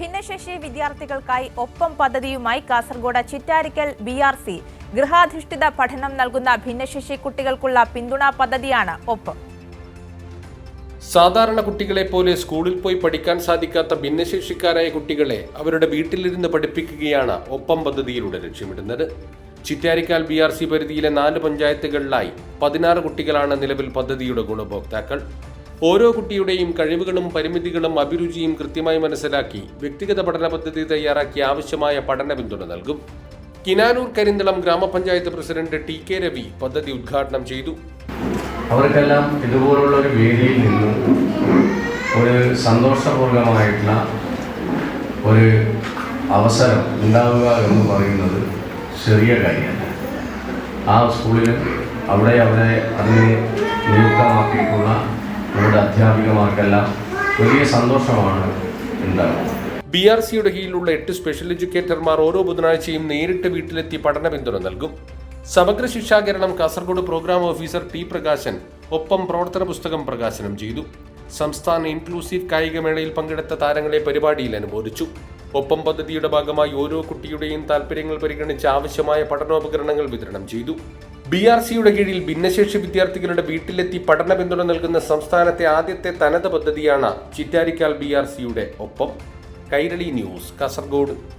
ഭിന്നശേഷി വിദ്യാർത്ഥികൾക്കായി ഒപ്പം പദ്ധതിയുമായി Kasaragod Chittarikkal B R C. ഗൃഹാധിഷ്ഠിത പഠനം നൽകുന്ന ഭിന്നശേഷി കുട്ടികൾക്കുള്ള പിന്തുണാ പദ്ധതിയാണ് ഒപ്പം. സാധാരണ കുട്ടികളെ പോലെ സ്കൂളിൽ പോയി പഠിക്കാൻ സാധിക്കാത്ത ഭിന്നശേഷിക്കാരായ കുട്ടികളെ അവരുടെ വീട്ടിലിരുന്ന് പഠിപ്പിക്കുകയാണ് ഒപ്പം പദ്ധതിയിലൂടെ ലക്ഷ്യമിടുന്നത്. ചിറ്റാരിക്കാൽ ബി ആർ സി പരിധിയിലെ നാല് പഞ്ചായത്തുകളിലായി പതിനാറ് കുട്ടികളാണ് നിലവിൽ പദ്ധതിയുടെ ഗുണഭോക്താക്കൾ. ഓരോ കുട്ടിയുടെയും കഴിവുകളും പരിമിതികളും അഭിരുചിയും കൃത്യമായി മനസ്സിലാക്കി വ്യക്തിഗത പഠന പദ്ധതി തയ്യാറാക്കി ആവശ്യമായ പഠന പിന്തുണ നൽകും. കിനാനൂർ കരിന്തളം ഗ്രാമപഞ്ചായത്ത് പ്രസിഡന്റ് ടി കെ രവി പദ്ധതി ഉദ്ഘാടനം ചെയ്തു. അവർക്കെല്ലാം ഇതുപോലുള്ള ഒരു വേദിയിൽ നിന്ന് ഒരു സന്തോഷപൂർവമായിട്ടുള്ള ഒരു അവസരം ഉണ്ടാവുക എന്ന് പറയുന്നത് ചെറിയ കാര്യമല്ല. ആ സ്കൂളിൽ അവിടെ അവരെ അതിനെ നിയുക്തമാക്കിയിട്ടുള്ള നമ്മുടെ അധ്യാപികമാർക്കെല്ലാം വലിയ സന്തോഷമാണ് ഉണ്ടാകുന്നത്. ബി ആർ സിയുടെ കീഴിലുള്ള എട്ട് സ്പെഷ്യൽ എഡ്യൂക്കേറ്റർമാർ ഓരോ ബുധനാഴ്ചയും നേരിട്ട് വീട്ടിലെത്തി പഠന പിന്തുണ നൽകും. സമഗ്ര ശിക്ഷാകരണം Kasaragod programme officer T Prakashan ഒപ്പം പ്രവർത്തന പുസ്തകം പ്രകാശനം ചെയ്തു. സംസ്ഥാന ഇൻക്ലൂസീവ് കായികമേളയിൽ പങ്കെടുത്ത താരങ്ങളെ പരിപാടിയിൽ അനുമോദിച്ചു. ഒപ്പം പദ്ധതിയുടെ ഭാഗമായി ഓരോ കുട്ടിയുടെയും താൽപ്പര്യങ്ങൾ പരിഗണിച്ച് ആവശ്യമായ പഠനോപകരണങ്ങൾ വിതരണം ചെയ്തു. ബി ആർ സിയുടെ കീഴിൽ ഭിന്നശേഷി വിദ്യാർത്ഥികളുടെ വീട്ടിലെത്തി പഠന പിന്തുണ നൽകുന്ന സംസ്ഥാനത്തെ ആദ്യത്തെ തനത് പദ്ധതിയാണ് ചിറ്റാരിക്കാൽ ബി ആർ സിയുടെ ഒപ്പം കൈരളി ന്യൂസ് കാസർഗോഡ്.